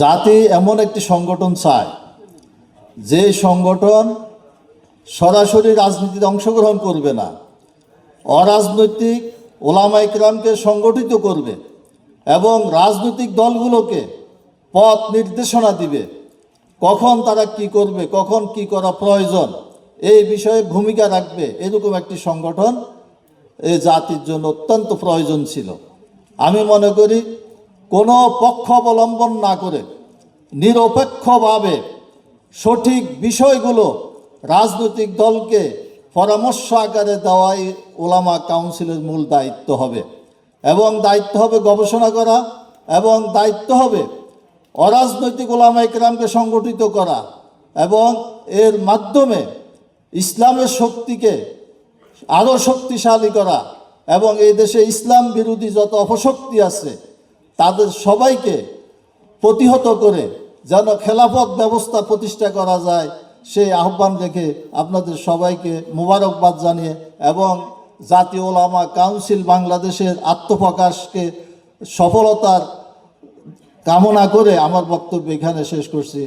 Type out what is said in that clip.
জাতি এমন একটি সংগঠন চায়, যে সংগঠন সরাসরি রাজনীতিতে অংশগ্রহণ করবে না, অরাজনৈতিক ওলামা ইকরামকে সংগঠিত করবে এবং রাজনৈতিক দলগুলোকে পথ নির্দেশনা দিবে, কখন তারা কি করবে, কখন কি করা প্রয়োজন, এই বিষয়ে ভূমিকা রাখবে, এরকম একটি সংগঠন এই জাতির জন্য অত্যন্ত প্রয়োজন ছিল। আমি মনে করি কোনো পক্ষ অবলম্বন না করে নিরপেক্ষভাবে সঠিক বিষয়গুলো রাজনৈতিক দলকে পরামর্শ আকারে দেওয়াই ওলামা কাউন্সিলের মূল দায়িত্ব হবে এবং দায়িত্ব হবে গবেষণা করা এবং দায়িত্ব হবে অরাজনৈতিক ওলামা ইকরামকে সংগঠিত করা এবং এর মাধ্যমে ইসলামের শক্তিকে আরও শক্তিশালী করা এবং এই দেশে ইসলাম বিরোধী যত অপশক্তি আছে তাদের সবাইকে প্রতিহত করে যেন খেলাফত ব্যবস্থা প্রতিষ্ঠা করা যায়, সেই আহ্বান রেখে আপনাদের সবাইকে মোবারকবাদ জানিয়ে এবং জাতীয় ওলামা কাউন্সিল বাংলাদেশের আত্মপ্রকাশকে সফলতার কামনা করে আমার বক্তব্য এখানে শেষ করছি।